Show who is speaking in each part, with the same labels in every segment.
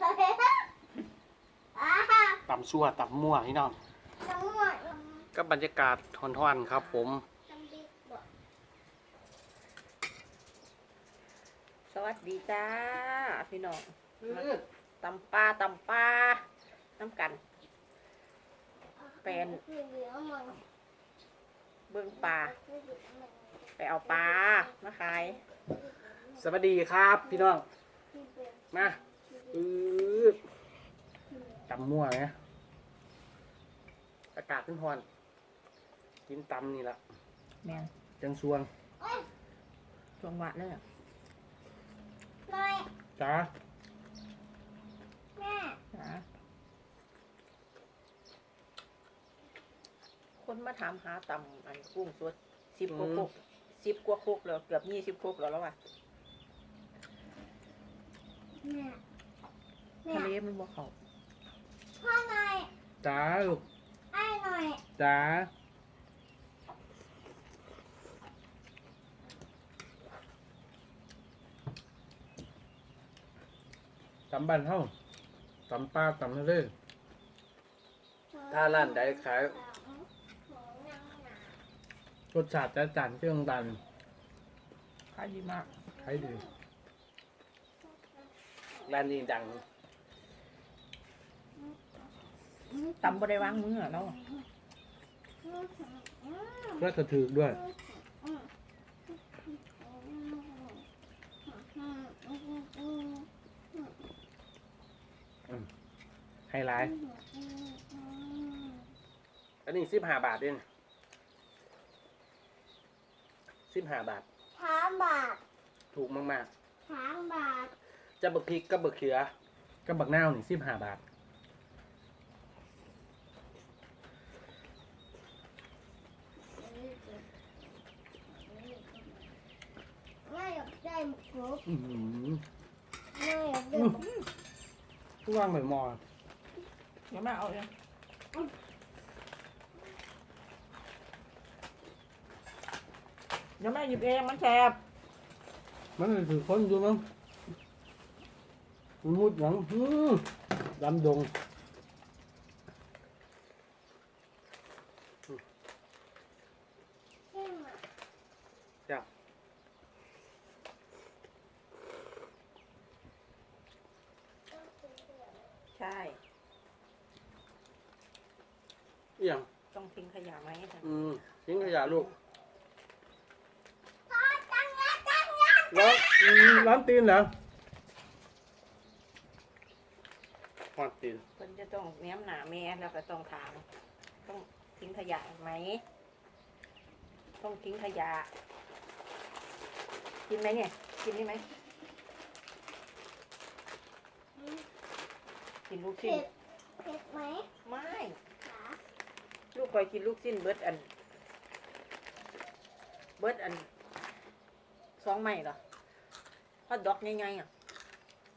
Speaker 1: เลยอ่าฮะ
Speaker 2: ตำซั่วตำมั่วพี่น้อง
Speaker 1: น้ำหมด
Speaker 2: ก็บรรยากาศทอนๆครับ ผม
Speaker 1: น้ำบิ๊กบอก
Speaker 3: สวัสดีจ้าพี่น้องตำปลาตำปลาน้ำกัน เป็น
Speaker 1: คือเหลือมัน
Speaker 3: เบิ่งปลา
Speaker 1: คือเหลือมัน
Speaker 3: ไปเอาปลามาขาย
Speaker 2: สวัสดีครับ พี่น้อง
Speaker 1: คือเป็น
Speaker 2: มา อือตำมั่วไหมอากาศขึ้นฮอนกินตำนี่ละ
Speaker 3: แม่น
Speaker 2: จังซวง
Speaker 1: เอ้ย
Speaker 3: ช่วงวัดเลยอะ
Speaker 1: หน่อย
Speaker 2: จ้า
Speaker 1: แม่
Speaker 3: จ้าคนมาถามหาตำอันกุ้งสดสิบกว่าคุกสิบกว่าคุกแล้วเกือบยี่สิบคุกแล้วแล้วว่ะ
Speaker 1: แม่แม่
Speaker 3: ทะเลมันบ่เขา
Speaker 1: พ่อหน่อย
Speaker 2: จ้าลูก
Speaker 1: ไอ้หน่อย
Speaker 2: จ้าตำบันเท่าตำปลาตำทะเลถ้าร้านใดขายรสชาติจะจัดเครื่องดัน
Speaker 3: ขายดีมาก
Speaker 2: ใช้ดีร้านนี้ดัง
Speaker 3: ตำบ่ได้วางมืออะแล้วอะ
Speaker 2: ก็กระถือด้วย ไฮไลท์อันนี้สิบห้าบาทเองสิบห้าบาท
Speaker 1: สามบาท
Speaker 2: ถูกมาก
Speaker 1: สามบาท
Speaker 2: ๆ จะบักพริกกับบักเขือกับบักนาวนี่สิบห้าบาท
Speaker 1: แม่อยาก ได้หมกรุก
Speaker 2: อือหือ
Speaker 1: แม่อยากได้หมกรุก
Speaker 2: ผู้ว่างเหมือนมอ
Speaker 3: เดี๋ยวแม่เอาเองเดี๋ยวแม่หยิบเองมันแสบ
Speaker 2: มันเลยถือคนอยู่มั้งมันมุดหยังอื้อดำดง
Speaker 1: ใช่ไหม
Speaker 2: จ้ะ
Speaker 3: ใช่
Speaker 2: เอี่ยง
Speaker 3: ต้องทิ้งขยะไหมคะ
Speaker 2: อืมทิ้งขยะลูก
Speaker 1: พ่อจังนะจังนะ
Speaker 2: ร้อนอืมร้อนตีนเหรอร้อนตีน
Speaker 3: เพิ่นจะต้องแง้มหนาแม่แล้วก็ต้องถาม ต้องทิ้งขยะไหม ต้องทิ้งขยะ กินไหมเนี่ย กินนี่ไหม กินลูกชิ้
Speaker 1: เผ็
Speaker 3: น
Speaker 1: ดเผ็ดไหม
Speaker 3: ไม่
Speaker 1: ขา
Speaker 3: ลูกคอยกินลูกชิ้นเบิดอัน เบิดอันสองไม้เหรอฮอตดอกง่ายๆอะ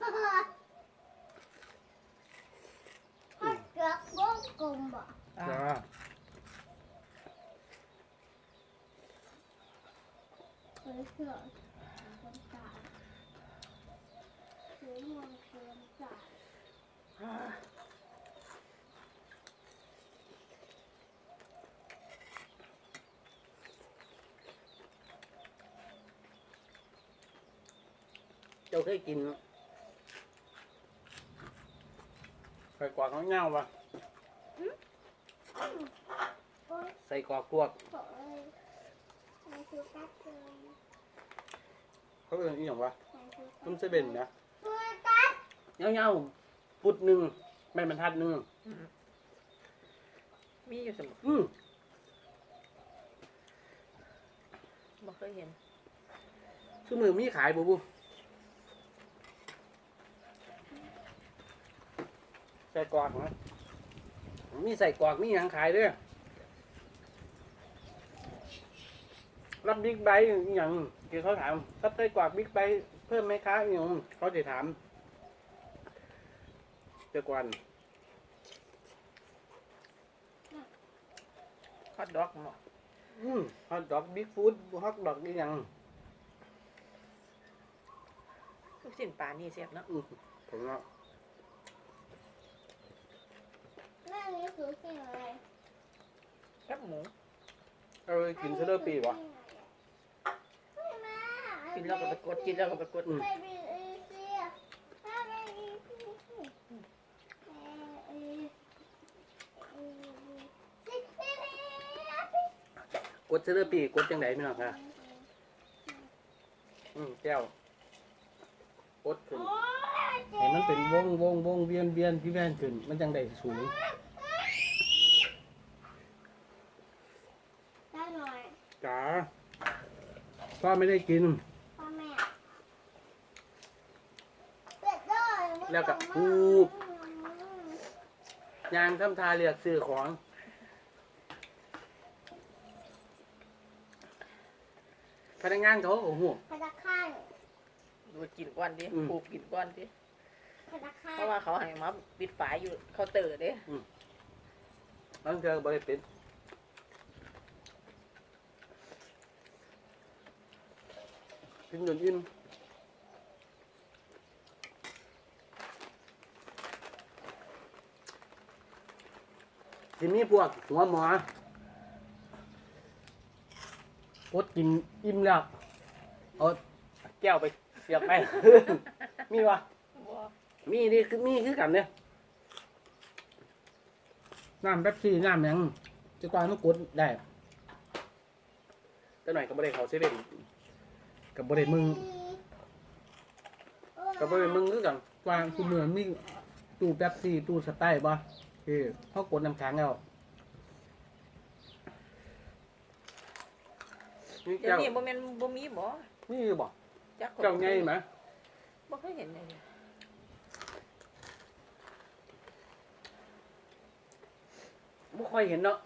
Speaker 1: พ่อเกือบวงกลมบ่
Speaker 3: อ่า
Speaker 2: จ้า
Speaker 1: เฮ้ยเกือบน้ำตาลสีม่วงเค็มจ้ะ
Speaker 3: อ่า
Speaker 2: เจ้าเคยกินใส่กวากเขาเงาปะ
Speaker 1: โอ๊ย
Speaker 2: ใส่กวากกวก
Speaker 1: โอ๊ยใส่ชูกัดเลย
Speaker 2: เขาเป็นอีหยังวะ
Speaker 1: ใส่ชูกัด
Speaker 2: ต้มเซเว่นนะ
Speaker 1: ชูกัด
Speaker 2: เงาเงาๆฟุตหนึ่งไม่บรรทัดหนึ่ง
Speaker 3: อืมมีอยู่เสมอ
Speaker 2: อืม
Speaker 3: บ่เคยเห็น
Speaker 2: คือมือมีขายบูบู ใส่กวากนะมีใส่กวากมีหยังขายด้วยรับบิ๊กไบค์อหย่างที่เขาถามรับใส่กวากบิ๊กไบค์เพิ่มไหมคะอหย่างเขาจะถามเจ้ากวน
Speaker 3: ฮอตดอกเนาะ
Speaker 2: อืมฮอตดอกบิ๊กฟูดฮอตดอกอีหยัง
Speaker 3: ลูกชิ้นปลานี่เสียบเนาะ
Speaker 2: อืมผมว่า
Speaker 1: แม่นี่คือสิ่งอะไร
Speaker 3: แคบหมู
Speaker 2: เอาไปกินเซเลอร์ปีวะ
Speaker 3: กินแล้วก็ไปกดกินแล้วก็ไปกด
Speaker 2: อืม
Speaker 1: Baby is here. Baby is here. Baby.
Speaker 2: กดเซเลอร์ปีกดจังไหนพี่น้องค่ะอืมแก้วกดขึ้นให้มันเป็นวงวงวงเวียนเวียนพี่แว่นขึ้น มันจังได้สูง
Speaker 1: ได้หน่อย
Speaker 2: จ๋าพ่อไม่ได้กิน
Speaker 1: พ่อแม่เป็ดด้วย
Speaker 2: แล้วก็พูบ ยางทำทาเรียกซื้อของ พนักงานเขาโอ้โห
Speaker 1: พนักงาน
Speaker 3: ดูกินก้อนดิ
Speaker 2: อืม
Speaker 3: ผูกกินก้อนดิ
Speaker 1: พนักงาน
Speaker 3: เพราะว่าเขาให้มาปิดฝายอยู่เคาน์เตอร์เด้
Speaker 2: บางเทือบริเป็น กินจนอิ่มทีนี้พวกหัวหมอพดกินอิ่มแล้วเอาแก้วไปเสียบไป มีวะมีนี่คือมีคือกันเนี่ยน้ำแป๊บซี่น้ำหยังจะกวางต้องกดได้แต่หน่อยกับบริเขาเซเว่น กับบริมึงกับบริมึงคือกันกวางคือเหมือนมีตู้แป๊บซี่ตู้สไตล์บ่คือเขากดน้ำแข็งแล้วนี่
Speaker 3: เดี๋ยว
Speaker 2: เจ้า
Speaker 3: นี้บ่แม่นบ่มีบ่
Speaker 2: นี่บอก
Speaker 3: จัก
Speaker 2: เจ้าไงไหม
Speaker 3: บ่เคยเห็นเลย
Speaker 2: ไม่ค่อยเห็นเนาะ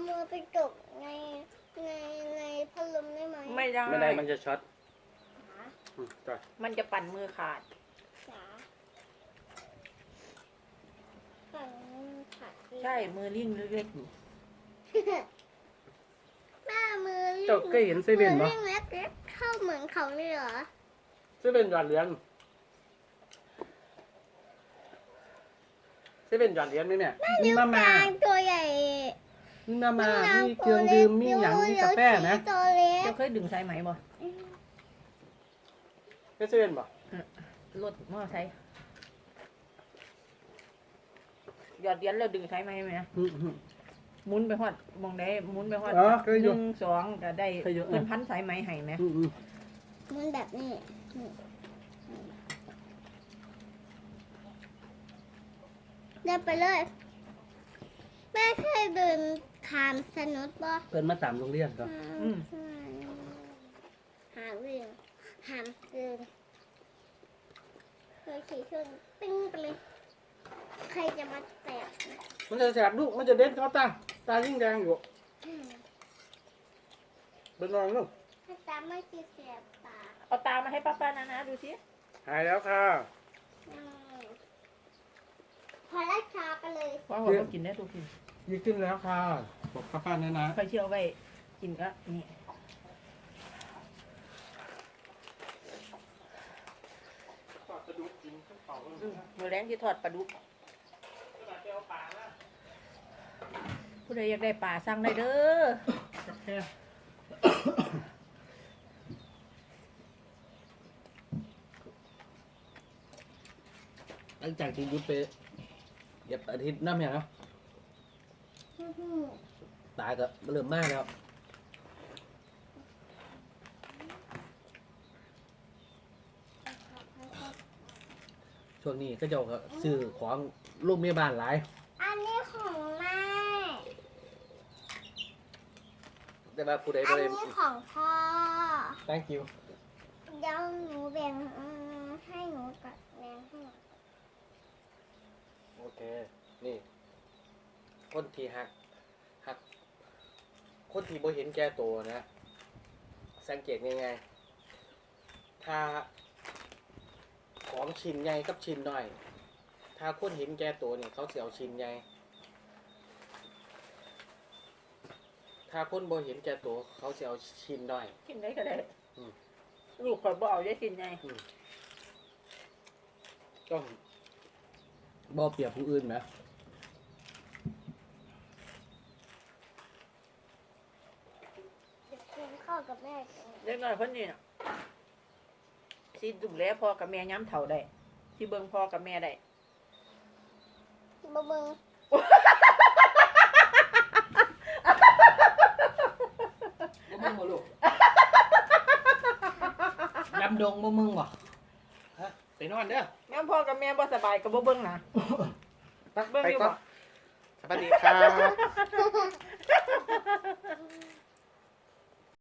Speaker 1: แม่ขอเอามือไปกดในในในพัดลมได้ไหม
Speaker 3: ไม่ได้
Speaker 2: ไม่ได้มันจะช็อต
Speaker 1: ขา
Speaker 2: อืมจ้ะ
Speaker 3: มันจะปั่นมือขาด
Speaker 1: ขาฝั่งนู้นขาดอีก
Speaker 3: ใช่มือลิ่งเล็กๆนี่
Speaker 1: แม่มือ
Speaker 2: เจ้าเคยเห็นเซเว่น
Speaker 1: มื
Speaker 2: ปะ
Speaker 1: อเล็กๆเข้าเหมือนเขาเลยเหรอ
Speaker 2: เซเว่นหยอดเหรียญเซเว่นหยอดเหรียญไหมเนี่ยมีมาม่า
Speaker 1: กลางตัวใหญ่
Speaker 2: มีมาม่ามีเครื่องดื่มมีหยังมีกาแฟไหม
Speaker 1: ตัวเล็ก
Speaker 3: เจ้าเคยดึงสายไหมบ่
Speaker 2: เป็นเซเว่นปะ
Speaker 3: รถมอไซค์หยอดเหรียญแล้วดึงสายไหมไหม
Speaker 2: อืมอืม
Speaker 3: หมุนไปฮอดมองได้หมุนไปฮอด
Speaker 2: อ๋อเคยอยู่
Speaker 3: หนึ่งสองก็ได้
Speaker 2: เคยอยู่
Speaker 3: เพิ่นพันสายไหมให้ไหม
Speaker 2: อืมอืม
Speaker 1: มันแบบนี้นี่เดินไปเลยแม่เคยเดิน ขามสนุดปะ
Speaker 2: เพิ่นมาตามโรงเรียนก็
Speaker 3: อืม
Speaker 1: หาเรื่องหามเดินเคยขี่ชนปิ้งไปเลย ใครจะมาแตะ
Speaker 2: มันจะแสบลูก มันจะเด็ดเขาตา ตายิ่งแดงอยู่เป็นรองลูก
Speaker 1: ถ้าตามไม่จีเสียบตา
Speaker 3: เอาตามาให้ป้าป้านะนะดูสิ
Speaker 1: Hmm.
Speaker 2: หายแล้วค่ะ
Speaker 1: อืมพอไล่ชาไปเลย
Speaker 3: ว่าหัวก็กินได้ทุกที
Speaker 2: ดีขึ้นแล้วค่ะ บอกป้าป้าเนี่ยนะ
Speaker 3: ใครเชื่อไว้กินก็นี่
Speaker 2: จะดูกินข้าวเปล่า
Speaker 3: อืมมือแรงที่ทอดปลาดุกผู้ใดอยากได้ปลาสั่งได้เด้อ
Speaker 2: แค่หลังจากที่หยุดไปเก็บอาทิตย์น้ำเนี่ยเนาะ
Speaker 1: อื้อหือ
Speaker 2: ตายก็เริ่มมากแล้วช่วงนี้ก็เจ้าก็ซื้อของลูกเมียบ้านหลาย
Speaker 1: อันนี้ของแม่
Speaker 2: แต่ว่าผู้ใด
Speaker 1: อั
Speaker 2: บ่
Speaker 1: น
Speaker 2: ได้
Speaker 1: นี้ของพ่อ
Speaker 2: thank you
Speaker 1: เดี๋ยวหนูแบ่งอืมให้หนูกับแบ่งให้หนู
Speaker 2: โอเค นี่ คนที่หักหัก คนที่บ่เห็นแก่ตัวนะ สังเกตง่ายๆถ้าของชิ้นใหญ่กับชิ้นน้อย ถ้าคนเห็นแก่ตัวเนี่ยเขาเสียวชิ้นใหญ่ถถ้าคนบ่เห็นแก่ตัวเขาจะเอาชิ้นด้อย
Speaker 3: กินได้ก็ได้
Speaker 2: อืม
Speaker 3: ลูกข่อยบ่เอาได้กินไง
Speaker 2: ต้องบ่เปรียบผู้อื่นไหม
Speaker 1: จะ กินข้าวกับแม่กัน
Speaker 3: เล็กน้อยคนนี้น่ะสิดูแลพ่อกับแม่ย้ำเฒ่าได้สิเบิ่งพ่อกับแม่ได้
Speaker 1: บะเบิง
Speaker 2: บ่มึงบ่ลูกดำดงบ่มึงบ่ฮะไปนอนเด้อ
Speaker 3: ย้ำพ่อกับแม่บ่สบายก็บ่เบิ่งนะ
Speaker 2: ไป
Speaker 3: เบิ่ง
Speaker 2: ไป
Speaker 3: อยู่
Speaker 2: ก่อ
Speaker 3: บ่
Speaker 2: นสวัสดีครับ